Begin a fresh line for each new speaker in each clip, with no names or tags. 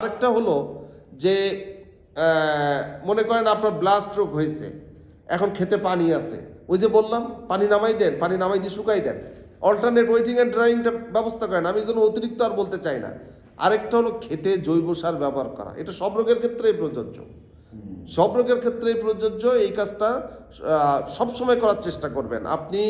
আরেকটা হলো যে মনে করেন আপনার ব্লাস্ট রোগ হয়েছে, এখন খেতে পানি আছে। ওই যে বললাম, পানি নামাই দেন, পানি নামাই দিয়ে শুকাই দেন। অল্টারনেট ওয়েটিং অ্যান্ড ড্রাইংটা ব্যবস্থা করেন, আমি জন্য অতিরিক্ত আর বলতে চাই না। আরেকটা হলো খেতে জৈব সার ব্যবহার করা, এটা সব রোগের ক্ষেত্রেই প্রযোজ্য। সব রোগের ক্ষেত্রেই প্রযোজ্য, এই কাজটা সবসময় করার চেষ্টা করবেন। আপনি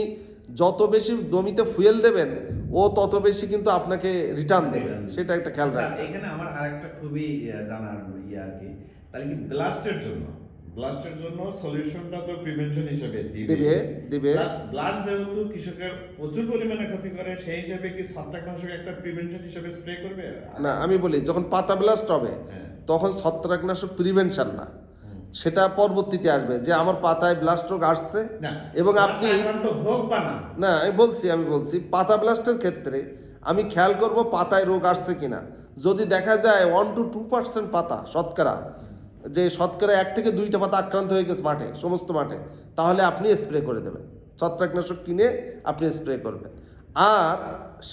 যত বেশি জমিতে ফুয়েল দেবেন ও তত বেশি কিন্তু আপনাকে রিটার্ন দেবে। সেটা একটা খেয়াল রাখবেন।
এখানে আমার আরেকটা খুবই জানার ইয়ে আর কি। তাহলে কি ব্লাস্টের জন্য? ব্লাস্টের জন্য সলিউশনটা তো প্রিভেনশন হিসেবে
দিবে। দিবে
ব্লাস্ট যেহেতু কৃষকের প্রচুর পরিমাণে ক্ষতি করে সেই হিসেবে কি ছত্রাকনাশক একটা প্রিভেনশন হিসেবে স্প্রে করবে?
না আমি বলি যখন পাতা ব্লাস্ট হবে
হ্যাঁ।
তখন ছত্রাকনাশক প্রিভেনশন না। সেটা পরবর্তীতে আসবে যে আমার পাতায় ব্লাস্ট রোগ আসছে এবং আপনি
না?
আমি বলছি আমি বলছি পাতা ব্লাস্টের ক্ষেত্রে আমি খেয়াল করব পাতায় রোগ আসছে কিনা। যদি দেখা যায় ওয়ান টু টু পার্সেন্ট পাতা শতকরা যে শতকরা এক থেকে দুইটা পাতা আক্রান্ত হয়ে গেছে মাঠে সমস্ত মাঠে তাহলে আপনি স্প্রে করে দেবেন। ছত্রাকনাশক কিনে আপনি স্প্রে করবেন। আর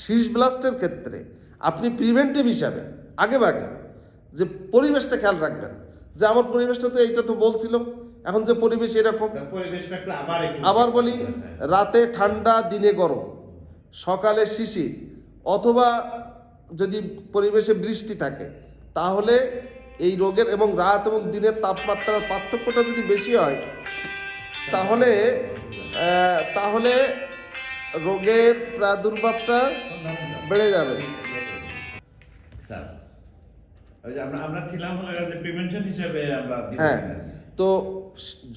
শীষ ব্লাস্টের ক্ষেত্রে আপনি প্রিভেন্টিভ হিসাবে আগে ভাগে যে পরিবেশটা খেয়াল রাখবেন যে আমার পরিবেশটা তো এইটা তো বলছিল। এখন যে পরিবেশ এরকম।
আবার
বলি
হ্যাঁ।
রাতে ঠান্ডা দিনে গরম। সকালে শিশির অথবা যদি পরিবেশে বৃষ্টি থাকে তাহলে এই রোগের এবং রাত এবং দিনের তাপমাত্রার পার্থক্যটা যদি বেশি হয় তাহলে তাহলে রোগের প্রাদুর্ভাবটা বেড়ে যাবে।
স্যার আমরা আমরা ছিলাম প্রিভেনশন হিসেবে আমরা
হ্যাঁ তো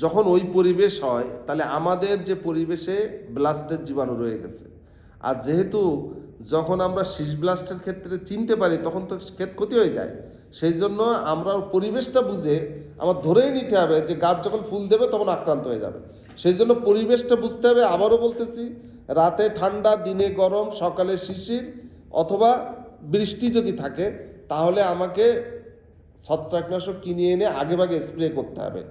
যখন ওই পরিবেশ হয় তাহলে আমাদের যে পরিবেশে ব্লাস্টের জীবাণু রয়ে গেছে। আর যেহেতু যখন আমরা শীষ ব্লাস্টের ক্ষেত্রে চিনতে পারি তখন তো ক্ষেত ক্ষতি হয়ে যায়। সেই জন্য আমরা পরিবেশটা বুঝে আমার ধরেই নিতে হবে যে গাছ যখন ফুল দেবে তখন আক্রান্ত হয়ে যাবে। সেই জন্য পরিবেশটা বুঝতে হবে আবারও বলতেছি রাতে ঠান্ডা দিনে গরম সকালে শিশির অথবা বৃষ্টি যদি থাকে তাহলে আমাকে ছত্রাকনাশক কিনে এনে আগে ভাগে স্প্রে করতে হবে।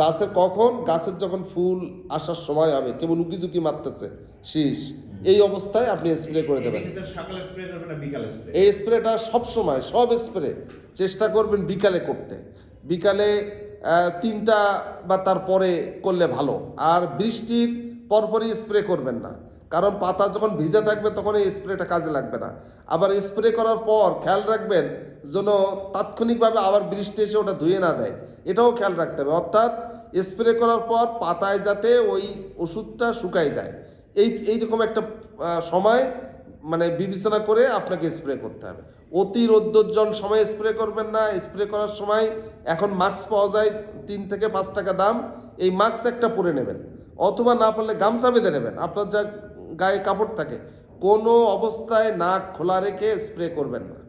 গাছে কখন? গাছের যখন ফুল আসার সময় হবে কেবল উকি ঝুঁকি মারতেছে শীষ। এই অবস্থায় আপনি স্প্রে করে দেবেন। এই স্প্রেটা সব সময় সব স্প্রে চেষ্টা করবেন বিকালে করতে। বিকালে তিনটা বা তারপরে করলে ভালো। আর বৃষ্টির পরপরই স্প্রে করবেন না। কারণ পাতা যখন ভিজে থাকবে তখন এই স্প্রেটা কাজে লাগবে না। আবার স্প্রে করার পর খেয়াল রাখবেন যেন তাৎক্ষণিকভাবে আবার বৃষ্টি এসে ওটা ধুয়ে না দেয়। এটাও খেয়াল রাখতে হবে। অর্থাৎ স্প্রে করার পর পাতায় যাতে ওই ওষুধটা শুকায় যায়। এই, এইরকম একটা সময় মানে বিবেচনা করে আপনাকে স্প্রে করতে হবে। অতি রৌদ্রোজ্জ্বল সময় স্প্রে করবেন না। স্প্রে করার সময় এখন মাস্ক পাওয়া যায় তিন থেকে পাঁচ টাকা দাম। এই মাস্ক একটা পরে নেবেন। অথবা না পারলে গামছা বেঁধে নেবেন। আপনার যা গায়ে কাপড় থাকে, কোনো অবস্থায় নাক খোলা রেখে স্প্রে করবেন না।